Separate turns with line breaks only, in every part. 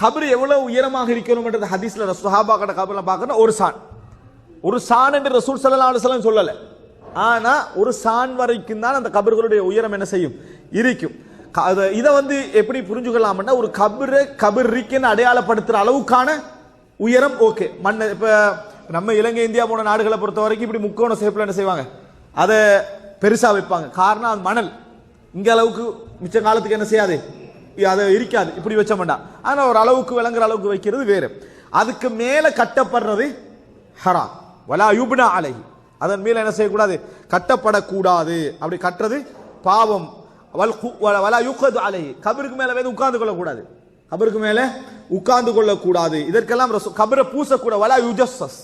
கபர் எவ்வளவு உயரமாக இருக்கணும்ன்றது ஹதீஸ்ல சுஹாபாக்கட கபர்ல பார்க்கணும் ஒரு சான். ஒரு சான் என்று ரசூல் ஸல்லல்லாஹு அலைஹி வஸல்லம் சொல்லல. ஆனா ஒரு சான் வரைக்கும் தான் அந்த கபர்களுடைய உயரம் என்ன செய்யும்? இருக்கும். இதை வந்து எப்படி புரிஞ்சுக்கலாம்னா ஒரு கபரு கபர் இருக்குன்னு அடையாளப்படுத்துற அளவுக்கான உயரம் ஓகே. மண் இப்போ நம்ம இலங்கை இந்தியா போன நாடுகளை பொறுத்த வரைக்கும் இப்படி முக்கோண சேப்பில் என்ன செய்வாங்க? அதை பெருசாக வைப்பாங்க. காரணம் அது மணல். இங்கே அளவுக்கு மிச்ச காலத்துக்கு என்ன செய்யாது? அது இருக்காது. இப்படி வச்ச வேண்டாம் ஆனால் ஒரு அளவுக்கு விளங்குற அளவுக்கு வைக்கிறது வேறு. அதுக்கு மேலே கட்டப்படுறது ஹரா வலா யுப்னா அலை அதன் மேலே என்ன செய்யக்கூடாது? கட்டப்படக்கூடாது. அப்படி கட்டுறது பாவம். வல் வலா யுக்கது அலை கபருக்கு மேலே வேறு உட்கார்ந்து கொள்ளக்கூடாது. கபருக்கு மேலே உட்கார்ந்து கொள்ளக்கூடாது. இதற்கெல்லாம் கபரை பூசக்கூடாது. வலா யுஜஸ்ஸஸ்.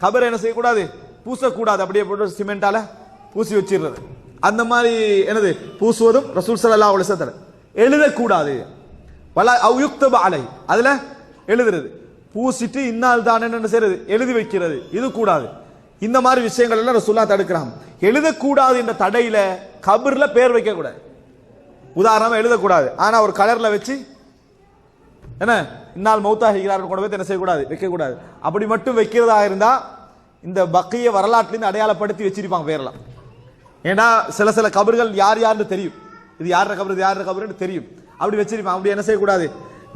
கபரை என்ன செய்யக்கூடாது? பூசக்கூடாது. அப்படியே போட்டு சிமெண்டால பூசி வச்சிடுறது. அந்த மாதிரி என்னது? பூசுவதும் ரசூல் சலல்லா அலைஹி எழுதக்கூடாது. பல அவயுக்தப அலை. அதுல எழுதுறது. பூசிட்டு இன்னால் தான் என்ன செய்யறது எழுதி வைக்கிறது. இது கூடாது. இந்த மாதிரி விஷயங்கள் எல்லாம் ரசூல்லா தடுக்கிறான். எழுதக்கூடாது என்ற தடையில கபர்ல பேர் வைக்க கூடாது. உதாரணமா எழுதக்கூடாது. ஆனா ஒரு கலர்ல வச்சு என்ன? இன்னால் மௌத்தாகிறார் கொண்டு போய் என்ன செய்யக்கூடாது? வைக்கக்கூடாது. அப்படி மட்டும் வைக்கிறதா இருந்தா இந்த பக்கிய வரலாற்றுலேருந்து அடையாளப்படுத்தி வச்சிருப்பாங்க பேரெல்லாம். ஏன்னா சில சில கபர்கள் யார் யாருன்னு தெரியும். இது யார கபர்? இது யார கபருன்னு தெரியும். அப்படி வச்சிருப்பான். அப்படி என்ன செய்யக்கூடாது?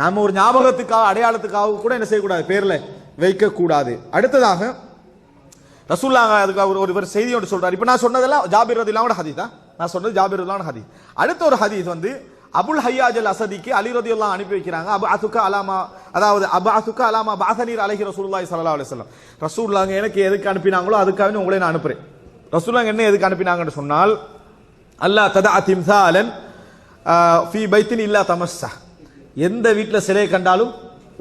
நம்ம ஒரு ஞாபகத்துக்காக அடையாளத்துக்காக கூட என்ன செய்யக்கூடாது? பேரில் வைக்கக்கூடாது. அடுத்ததாக ரசூல்லாங்க அதுக்கு அவர் ஒரு ஒரு செய்தி ஒன்று சொல்றாரு. இப்போ நான் சொன்னதெல்லாம் ஜாபிர் ரதிலாவோட ஹதி தான். நான் சொன்னது ஜாபிர் ரதிலாவோட ஹதி அடுத்த ஒரு ஹதீஸ் வந்து அபுல் ஹையாஜ் அல் அசதிக்கு அலி ரதியுல்லாம் அனுப்பி வைக்கிறாங்க. அபு அசுக்க அலாமா அதாவது அபு அசுக்க அலாமா பாசனீர் அலஹி ரசூலுல்லாஹி சல்லா அலைஹி வஸல்லம். ரசூல்லாங்க எனக்கு எதுக்கு அனுப்பினாங்களோ அதுக்காக உங்களை நான் அனுப்புறேன். ரசூல்லாங்க என்ன எதுக்கு அனுப்பினாங்கன்னு சொன்னால் அல்லாஹ் ததா திம்சாலன் ஃபி பைத்தின் இல்லா தமஸ்ஸா. எந்த வீட்டில் சிலையை கண்டாலும்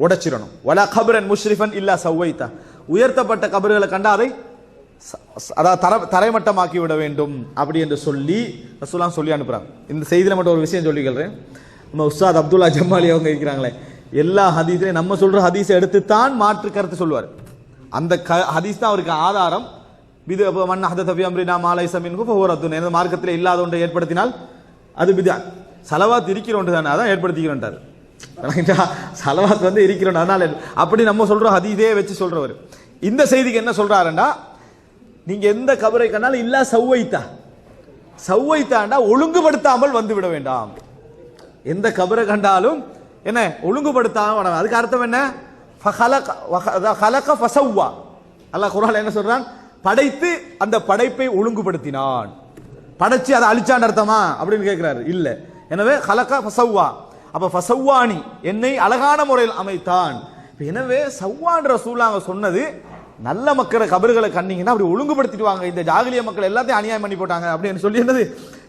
உடைச்சிடணும். வலா கபரன் முஷ்ரிஃபன் இல்லா சவ்வைத்தா உயர்த்தப்பட்ட கபர்களை கண்டால் அதை அதாவது தர தரைமட்டமாக்கி விட வேண்டும். அப்படி என்று சொல்லி ரசூலாம் சொல்லி அனுப்புகிறாங்க இந்த செய்தியில் மட்டும் ஒரு விஷயம் சொல்லிக்கிறேன் நம்ம உஸ்தாத் அப்துல்லா ஜமாலி அவங்க இருக்கிறாங்களே. எல்லா ஹதீஸையும் நம்ம சொல்கிற ஹதீஸை எடுத்து தான் மாற்று கருத்து சொல்லுவார். அந்த க ஹதீஸ் தான் அவருக்கு ஆதாரம். பிது அப்ப மன் ஹத தபி அம்ரினா மாலை சமீனுக்கு போகிறத்து இந்த மார்க்கத்தில் இல்லாத ஒன்றை ஏற்படுத்தினால் அது பிதா. சலவாத் இருக்கிற ஒன்று தானே அதான் ஏற்படுத்திக்கிறோன்றார் விளங்கிட்டா? சலவாத் வந்து இருக்கிறோம் அதனால் அப்படி நம்ம சொல்கிறோம் அது இதே வச்சு சொல்கிறவர் இந்த செய்திக்கு என்ன சொல்கிறாருண்டா நீங்கள் எந்த கபரை கண்டாலும் இல்லா சவ்வைத்தா சவ்வைத்தாண்டா ஒழுங்குபடுத்தாமல் வந்து விட வேண்டாம். எந்த கபரை கண்டாலும் என்ன ஒழுங்குபடுத்தாமல் அதுக்கு அர்த்தம் என்ன? ஃபஹலக ஃபசவ்வா அல்லாஹ் குர்ஆன்ல என்ன சொல்கிறான் படைத்து அந்த படைப்பை ஒழுங்குபடுத்தினான். படைச்சு அதை அழிச்சான் அர்த்தமா? அப்படின்னு கேட்கிறாரு இல்ல. எனவே ஹலக ஃபசவ்வா. அப்ப ஃபசவ்வானி என்னை அழகான முறையில் அமைத்தான். எனவே சவ்வான்ற ரசூலாங்க சொன்னது நல்ல மக்களை கபறுகளை கண்டீங்கன்னா அப்படி ஒழுங்குபடுத்திடுவாங்க. இந்த ஜாகிலிய மக்கள் எல்லாத்தையும் அநியாயம் பண்ணி போட்டாங்க அப்படின்னு சொல்லி என்னது?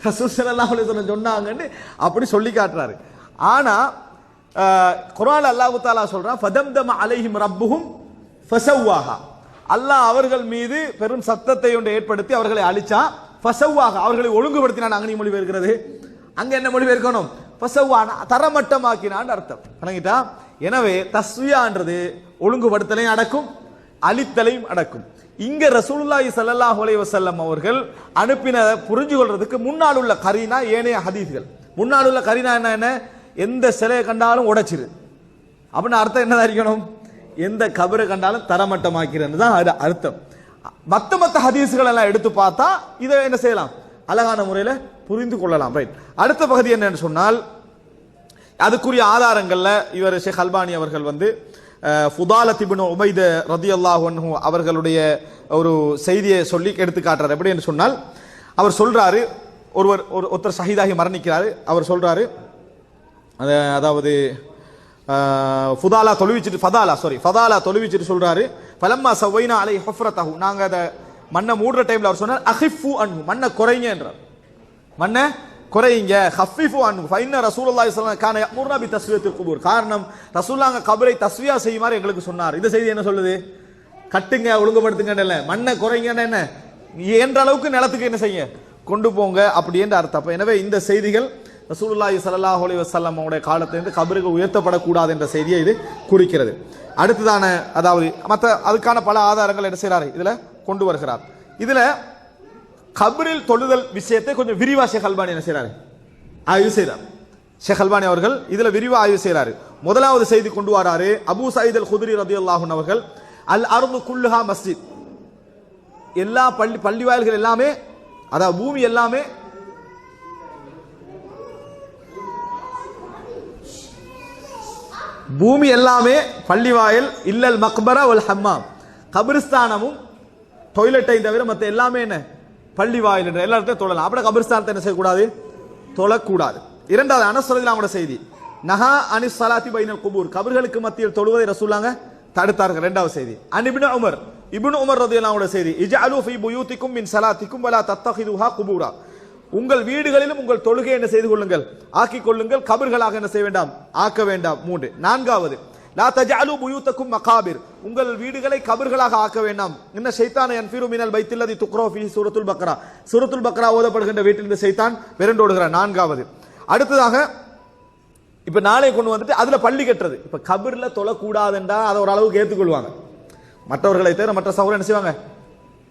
ரசூல் சொல்ல அலைஹி வஸல்லம் சொன்னாங்கன்னு அப்படி சொல்லி காட்டுறாரு. ஆனா அஹ், குர்ஆன் அல்லாஹ் தாலா சொல்றான் ஃபதம்தம அலைஹிம் ரப்புஹும் ஃபசவ்வாஹா. அல்லாஹ் அவர்கள் மீது பெரும் சத்தத்தை ஒன்று ஏற்படுத்தி அவர்களை அழிச்சா ஃபசவ்வாஹா அவர்களை ஒழுங்குபடுத்தினான் அங்கனி மொழி இருக்கிறது அங்க என்ன மொழி இருக்கணும் ஃபசவ்வான தரமட்டமாக்கினான் அர்த்தம். வணங்கிட்டா எனவே தஸ்வியான்றது ஒழுங்குபடுத்தலையும் அடக்கும் அழித்தலையும் அடக்கும். இங்க ரசூலுல்லாஹி ஸல்லல்லாஹு அலைஹி வஸல்லம் அவர்கள் அனுப்பின புரிஞ்சு கொள்றதுக்கு முன்னால் உள்ள கரீனா ஏனைய ஹதீஸ்கள். முன்னால் உள்ள கரீனா என்ன என்ன? எந்த சிலையை கண்டாலும் உடைச்சிரு. அப்படின்னு அர்த்தம் என்னதா இருக்கணும்? எந்த கபரை கண்டாலும் தரமட்டமாக்கிறது தான் அது அர்த்தம். மத்த மத்த ஹதீஸ்கள் எல்லாம் எடுத்து பார்த்தா இதை என்ன செய்யலாம்? அழகான முறையில் புரிந்து கொள்ளலாம். ரைட் அடுத்த பகுதி என்னன்னு சொன்னால் அதுக்குரிய ஆதாரங்களில் இவர் ஷேக் அல்பானி அவர்கள் வந்து ஃபுதால இப்னு உமைத ரதியல்லாஹு அவர்களுடைய ஒரு செய்தியை சொல்லி எடுத்து காட்டுறாரு. எப்படி என்று சொன்னால் அவர் சொல்றாரு ஒருவர் ஒரு ஒருத்தர் ஷஹீதாகி மரணிக்கிறாரு. அவர் சொல்றாரு அதாவது ஃபுதாலா தொழுவிச்சிட்டு ஃபதாலா சாரி ஃபதாலா தொழுவிச்சிட்டு சொல்றாரு. பலம்மா சவைனா அலை ஹஃப்ரதஹு நாங்க அதை மண்ணை மூடுற டைம்ல அவர் சொன்னார் அஹிஃபு அன்ஹு. மண்ணை குறைங்க என்றார். மண்ணை குறையுங்க ஹஃபிஃபு அன்ஹு. ஃபைன ரசூலுல்லாஹி ஸல்லல்லாஹு அலைஹி கான யமுர்னா பி தஸ்வியத்தில் குபூர் காரணம் ரசூலுல்லாஹ் கபரை தஸ்வியா செய்யுமாறு எங்களுக்கு சொன்னார். இந்த செய்தி என்ன சொல்லுது? கட்டுங்க ஒழுங்குபடுத்துங்க இல்லை. மண்ணை குறைங்கன்னு என்ன? என்ற அளவுக்கு நிலத்துக்கு என்ன செய்ய கொண்டு போங்க. அப்படின்ற அர்த்தம். எனவே இந்த செய்திகள் ரசூலுல்லாஹி சல்லாஹ் அலி வஸல்லம் உடைய காலத்திலிருந்து கபருக்கு உயர்த்தப்படக்கூடாது என்ற செய்தியை இது குறிக்கிறது. அடுத்ததான அதாவது மற்ற அதுக்கான பல ஆதாரங்கள் என்ன செய்றாரு? இதுல கொண்டு வருகிறார். இதுல கபரில் தொழுதல் விஷயத்தை கொஞ்சம் விரிவா ஷேக் அல்பானி என்ன செய்றாரு? ஆய்வு செய்கிறார் ஷேக் அல்பானி அவர்கள் இதுல விரிவா ஆய்வு செய்றாரு. முதலாவது செய்தி கொண்டு வராரு அபூ சயீத் அல் குதிரி ரதியல்லாஹு அவர்கள் அல் அருந்து குல்லுஹா மஸ்ஜித். எல்லா பள்ளி பள்ளி வாயில்கள் எல்லாமே அதாவது பூமி எல்லாமே பூமி எல்லாமே பள்ளிவாயல் இல்லல் மக்பரா ஒல் ஹம்மாம். கபிரிஸ்தானமும் டொய்லெட்டை தவிர மற்ற எல்லாமே என்ன? பள்ளி வாயில் என்ற எல்லா இடத்தையும் தொழலாம். அப்படி கபிரிஸ்தானத்தை என்ன செய்யக்கூடாது? தொழக்கூடாது. இரண்டாவது அனஸ்வரத்தில் அவங்களோட செய்தி. நஹா அனி சலாத்தி பைனல் குபூர். கபர்களுக்கு மத்தியில் தொழுவதை ரசூலாங்க தடுத்தார்கள். இரண்டாவது செய்தி. அனிபின் உமர். இபின் உமர் ரதியல்லாஹு செய்தி. இஜ ஃபீ புயூத்திக்கும் மின் சலாத்திக்கும் வலா தத்தஹிதுஹா குபூரா. உங்கள் வீடுகளிலும் உங்கள் தொழுகை என்ன செய்து கொள்ளுங்கள்? ஆக்கிக் கொள்ளுங்கள். கபர்களாக என்ன செய்ய வேண்டாம்? ஆக்க வேண்டாம். மூன்று. நான்காவது. லா தஜாலு புயூத்தக்கும் மகாபிர். உங்கள் வீடுகளை கபர்களாக ஆக்க வேண்டாம். என்ன ஷைத்தான யன்ஃபிரு மினல் பைத்தில்லதி துக்ரோ ஃபி சூரத்துல் பக்ரா. சூரத்துல் பக்ரா ஓதப்படுகின்ற வீட்டில் இந்த சைத்தான் விரண்டோடுகிறார் நான்காவது. அடுத்ததாக இப்ப நாளை கொண்டு வந்துட்டு அதுல பள்ளி கட்டுறது. இப்ப கபர்ல தொழக்கூடாதுன்றா அதை ஒரு அளவுக்கு ஏற்றுக்கொள்வாங்க. மற்றவர்களை தவிர மற்ற சகோதரர் என்ன செய்வாங்க?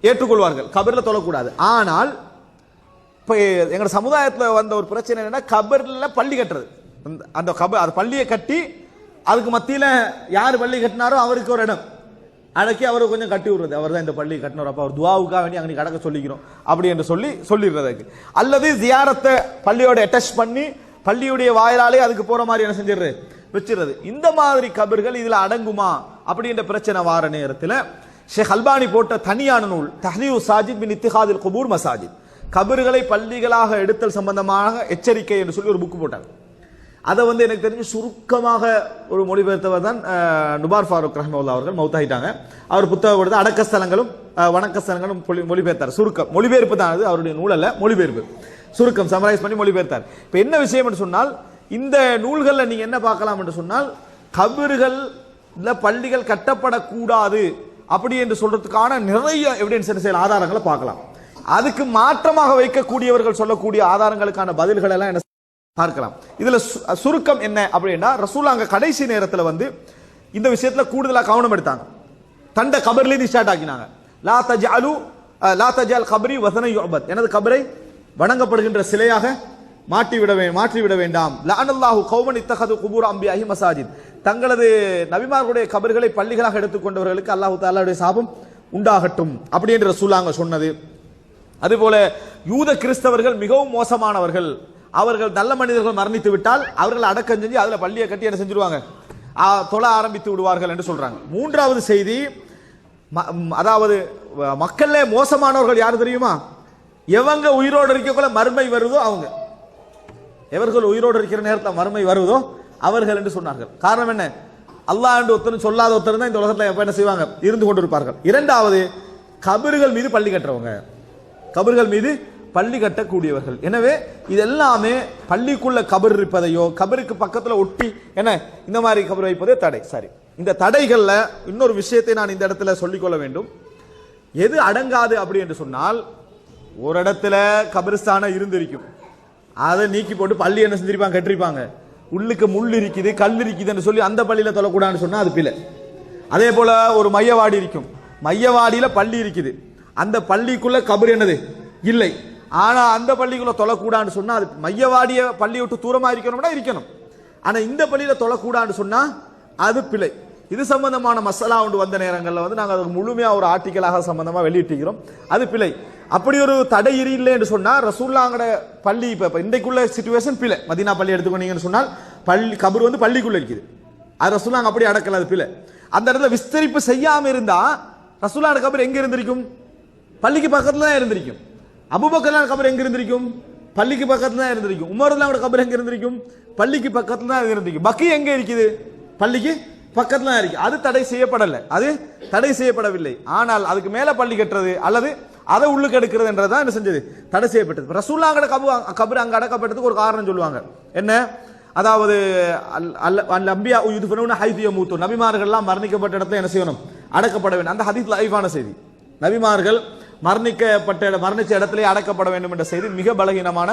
ஏற்றுக்கொள்வார்கள். கபர்ல தொழக்கூடாது. ஆனால் இப்போ எங்களோட சமுதாயத்தில் வந்த ஒரு பிரச்சனை என்னன்னா கபரில் பள்ளி கட்டுறது. அந்த- அந்த கபர் அது பள்ளியை கட்டி அதுக்கு மத்தியில் யார் பள்ளி கட்டினாரோ அவருக்கு ஒரு இடம். அடக்கி அவரை கொஞ்சம் கட்டி விடுறது. அவர் தான் இந்த பள்ளி கட்டினார் அப்போ அவர் துவாவுக்காக வேண்டி அங்கே கடக்க சொல்லிக்கிறோம். அப்படி என்று சொல்லி சொல்லிடுறதுக்கு. அல்லது ஜியாரத்தை பள்ளியோட அட்டாச் பண்ணி பள்ளியுடைய வாயிலாலே அதுக்கு போகிற மாதிரி என்ன செஞ்சிடுறது? வச்சிடுறது. இந்த மாதிரி கபர்கள் இதில் அடங்குமா? அப்படின்ற பிரச்சனை வார நேரத்தில் ஷேக் அல்பானி போட்ட தனியான நூல் தஹ்லீவு சாஜித் பின் இத்திஹாதில் குபூர் மசாஜித். கபர்களை பள்ளிகளாக எடுத்தல் சம்பந்தமாக எச்சரிக்கை என்று சொல்லி ஒரு புக் போட்டாங்க. அதை வந்து எனக்கு தெரிஞ்சு சுருக்கமாக ஒரு மொழிபெயர்த்தவர் தான் நுபார் ஃபாரூக் ரஹ்மவுல்லா அவர்கள். மௌத்தாயிட்டாங்க அவர் புத்தகம் கொடுத்த அடக்கஸ்தலங்களும் அஹ், வணக்கஸ்தலங்களும் மொழி- மொழிபெயர்த்தார். சுருக்கம். மொழிபெயர்ப்பு தான் அது. அவருடைய நூலில் மொழிபெயர்ப்பு. சுருக்கம் சமரைஸ் பண்ணி மொழிபெயர்த்தார். இப்போ என்ன விஷயம் என்று சொன்னால் இந்த நூல்களில் நீங்கள் என்ன பார்க்கலாம் என்று சொன்னால் கபறுகள் பள்ளிகள் கட்டப்படக்கூடாது. அப்படி என்று சொல்றதுக்கான நிறைய எவிடன்ஸ் என்ன செய்யலாம்? ஆதாரங்களை பார்க்கலாம். அதுக்கு மாற்றமாக வைக்கக்கூடியவர்கள் சொல்லக்கூடிய ஆதாரங்களுக்கான பதில்கள் எல்லாம் என்ன பார்க்கலாம். இதுல சு- சுருக்கம் என்ன அப்படின்னா ரசூல் அங்க கடைசி நேரத்தில் வந்து இந்த விஷயத்துல கூடுதலாக கவனம் எடுத்தாங்க. தண்ட கபர்ல ஸ்டார்ட் ஆக்கினாங்க. லா தஜ்அலு அலு லா தஜ்அல் கபரி வசன யுஅபத். எனது கபரை வணங்கப்படுகின்ற சிலையாக மாற்றி விட மாற்றி விட வேண்டாம். லானல்லாஹு கௌமன் இத்தகது குபூர் அஹி மசாஜித். தங்களது நபிமார்களுடைய கபர்களை பள்ளிகளாக எடுத்துக்கொண்டவர்களுக்கு அல்லாஹு தாலாவுடைய சாபம் உண்டாகட்டும். அப்படி என்று ரசூலாங்க சொன்னது. அதுபோல யூத கிறிஸ்தவர்கள் மிகவும் மோசமானவர்கள். அவர்கள் நல்ல மனிதர்கள் மரணித்து விட்டால் அவர்கள் அடக்கம் செஞ்சு அதில் பள்ளியை கட்டி என்ன செஞ்சிருவாங்க? தொழ ஆரம்பித்து விடுவார்கள் என்று சொல்றாங்க. மூன்றாவது செய்தி ம- அதாவது வ- மக்கள்ல மோசமானவர்கள் யார் தெரியுமா? எவங்க உயிரோடு இருக்கக்குள்ள மறுமை வருதோ அவங்க. எவர்கள் உயிரோடு இருக்கிற நேரத்தில் மறுமை வருவதோ அவர்கள் என்று சொன்னார்கள். காரணம் என்ன? அல்லாஹ் என்று ஒருத்தரும் சொல்லாத ஒருத்தர் தான் இந்த உலகத்தில் எப்போ என்ன செய்வாங்க? இருந்து கொண்டிருப்பார்கள். இரண்டாவது கபறுகள் மீது பள்ளி கட்டுறவங்க. கபர்கள் மீது பள்ளி கட்டக்கூடியவர்கள். எனவே இதெல்லாமே பள்ளிக்குள்ள கபர் இருப்பதையோ கபருக்கு பக்கத்தில் ஒட்டி என்ன இந்த மாதிரி கபர் வைப்பதே தடை. சரி. இந்த தடைகளில் இன்னொரு விஷயத்தை நான் இந்த இடத்துல சொல்லிக்கொள்ள வேண்டும். எது அடங்காது அப்படி என்று சொன்னால் ஒரு இடத்துல கபிரிஸ்தானம் இருந்திருக்கும். அதை நீக்கி போட்டு பள்ளி என்ன செஞ்சிருப்பாங்க கட்டிருப்பாங்க. உள்ளுக்கு முள் இருக்குது கல் இருக்குதுன்னு சொல்லி அந்த பள்ளியில் தொழக்கூடாதுன்னு சொன்னால் அது பிள்ளை அதே போல ஒரு மையவாடி இருக்கும். மையவாடியில் பள்ளி இருக்குது. அந்த பள்ளிக்குள்ள கபர் என்னது? இல்லை. ஆனா அந்த பள்ளிக்குள்ள தொழக்கூடாதுன்னு சொன்னா அது மையவாடிய பள்ளி விட்டு தூரமா இருக்கணும்னா இருக்கணும். ஆனா இந்த பள்ளியில தொழக்கூடாதுன்னு சொன்னா அது பிழை. இது சம்பந்தமான மசாலா ஒன்று வந்த நேரங்களில் வந்து நாங்கள் அதுக்கு முழுமையாக ஒரு ஆர்டிக்கலாக சம்பந்தமாக வெளியிட்டிருக்கிறோம். அது பிழை. அப்படி ஒரு தடை இல்லை என்று சொன்னால் ரசூல்லாங்கட பள்ளி இப்போ இன்றைக்குள்ள சுச்சுவேஷன் பிழை. மதீனா பள்ளி எடுத்துக்கொண்டீங்கன்னு சொன்னால் பள்ளி கபர் வந்து பள்ளிக்குள்ளே இருக்குது. அது ரசூல்லாங்க அப்படி அடக்கல அது பிழை. அந்த இடத்துல விஸ்தரிப்பு செய்யாமல் இருந்தால் ரசூலான கபர் எங்கே இருந்திருக்கும்? பள்ளிக்கு பக்கத்துல தான் இருந்திருக்கும். அபுபக்கர்லாம் கபர் எங்க இருந்திருக்கும்? பள்ளிக்கு பக்கத்துல தான் இருந்திருக்கும். உமர்லாம் கபர் எங்க இருந்திருக்கும்? பள்ளிக்கு பக்கத்துல தான் இருந்திருக்கும். பக்கி எங்க இருக்குது? பள்ளிக்கு பக்கத்துல தான் இருக்கு. அது தடை செய்யப்படலை. அது தடை செய்யப்படவில்லை. ஆனால் அதுக்கு மேல பள்ளி கட்டுறது அல்லது அதை உள்ளுக்கு எடுக்கிறதுன்றதான் என்ன செஞ்சது? தடை செய்யப்பட்டது. ரசூல்லாங்கட கபு கபர் அங்க அடக்கப்பட்டதுக்கு ஒரு காரணம் சொல்லுவாங்க. என்ன? அதாவது அல்- அல்- அல் அம்பியா யுதுஃபனூன ஹைதிய மூத்து நபிமார்கள்லாம் மரணிக்கப்பட்ட இடத்துல என்ன செய்யணும்? அடக்கப்பட வேண்டும். அந்த ஹதீத் லைவான செய்தி. நபிமார்கள் மரணிக்கப்பட்ட மரணிச்ச இடத்திலே அடக்கப்பட வேண்டும் என்ற செய்தி மிக பலகீனமான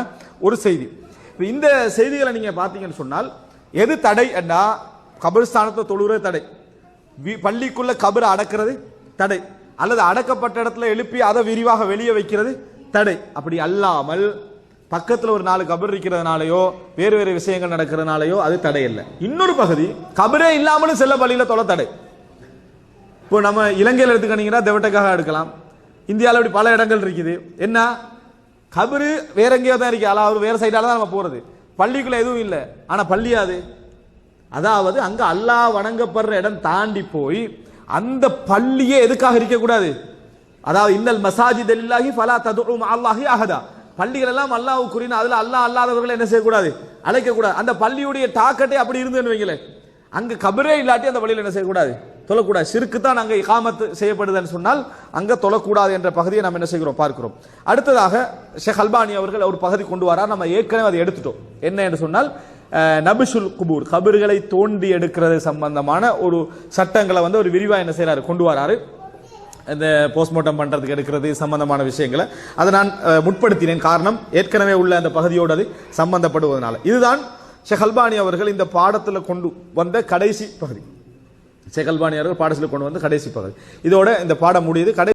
ஒரு செய்தி. இப்போ இந்த செய்திகளை நீங்கள் பார்த்தீங்கன்னு சொன்னால் எது தடை என்றா கபிரஸ்தானத்தை தொழுகிறது தடை. பள்ளிக்குள்ளே பள்ளிக்குள்ள கபரை அடக்கிறது தடை. அல்லது அடக்கப்பட்ட இடத்துல எழுப்பி அதை விரிவாக வெளியே வைக்கிறது தடை. அப்படி அல்லாமல் பக்கத்தில் ஒரு நாலு கபர் இருக்கிறதுனாலையோ வேறு வேறு விஷயங்கள் நடக்கிறதுனாலையோ அது தடை இல்லை. இன்னொரு பகுதி கபரே இல்லாமலும் செல்ல பள்ளியில் தொலை தடை. இப்போ நம்ம இலங்கையில் எடுத்துக்கிட்டீங்கன்னா தெவட்டக்காக எடுக்கலாம். இந்தியாவில் இப்படி பல இடங்கள் இருக்குது. என்ன? கபரு வேற எங்கேயோ தான் இருக்கு. அதாவது வேற சைடால தான் நம்ம போகிறது பள்ளிக்குள்ள எதுவும் இல்லை. ஆனால் பள்ளியாது அதாவது அங்கே அல்லாஹ் வணங்கப்படுற இடம் தாண்டி போய் அந்த பள்ளியே எதுக்காக இருக்கக்கூடாது? அதாவது இன்னல் மசாஜித் அல்லாஹி ஃபலா ததுரும் அல்லாஹி அஹதா. பள்ளிகள் எல்லாம் அல்லாஹ்வுக்குரிய அதில் அல்லாஹ் அல்லாதவர்களை என்ன செய்யக்கூடாது? அழைக்கக்கூடாது. அந்த பள்ளியுடைய டாக்கெட்டே அப்படி இருந்துன்னு வைங்களேன். அங்கே கபரே இல்லாட்டி அந்த பள்ளியில் என்ன செய்யக்கூடாது? தொழக்கூடாது. சிறுக்கு தான் அங்கே இகாமத்து செய்யப்படுதுன்னு சொன்னால் அங்கே தொழக்கூடாது என்ற பகுதியை நம்ம என்ன செய்கிறோம்? பார்க்கிறோம். அடுத்ததாக ஷேக் அல்பானி அவர்கள் ஒரு பகுதி கொண்டு வரார். நம்ம ஏற்கனவே அதை எடுத்துட்டோம். என்ன என்று சொன்னால் அஹ், நபிசுல் குபூர் கபர்களை தோண்டி எடுக்கிறது சம்பந்தமான ஒரு சட்டங்களை வந்து ஒரு விரிவாக என்ன செய்கிறார் கொண்டு வராரு. இந்த போஸ்ட்மார்ட்டம் பண்ணுறதுக்கு எடுக்கிறது சம்பந்தமான விஷயங்களை. அதை நான் முற்படுத்தினேன். காரணம் ஏற்கனவே உள்ள அந்த பகுதியோடு அது சம்பந்தப்படுவதனால. இதுதான் ஷெஹல்பானி அவர்கள் இந்த பாடத்தில் கொண்டு வந்த கடைசி பகுதி. ஷேக் பாடசில் கொண்டு வந்து கடைசி பகுதி. இதோட இந்த பாடம் முடியுது. கடை